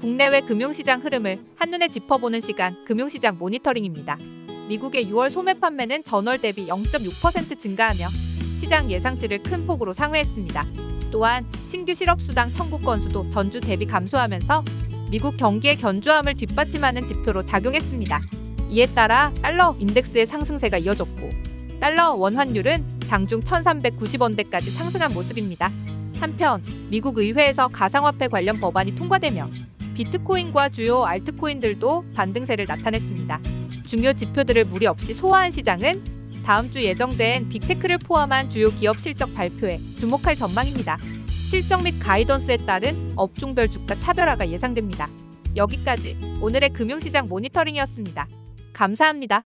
국내외 금융시장 흐름을 한눈에 짚어보는 시간 금융시장 모니터링입니다. 미국의 6월 소매 판매는 전월 대비 0.6% 증가하며 시장 예상치를 큰 폭으로 상회했습니다. 또한 신규 실업수당 청구 건수도 전주 대비 감소하면서 미국 경기의 견조함을 뒷받침하는 지표로 작용했습니다. 이에 따라 달러 인덱스의 상승세가 이어졌고 달러 원 환율은 장중 1390원대까지 상승한 모습입니다. 한편 미국 의회에서 가상화폐 관련 법안이 통과되며 비트코인과 주요 알트코인들도 반등세를 나타냈습니다. 중요 지표들을 무리 없이 소화한 시장은 다음 주 예정된 빅테크를 포함한 주요 기업 실적 발표에 주목할 전망입니다. 실적 및 가이던스에 따른 업종별 주가 차별화가 예상됩니다. 여기까지 오늘의 금융시장 모니터링이었습니다. 감사합니다.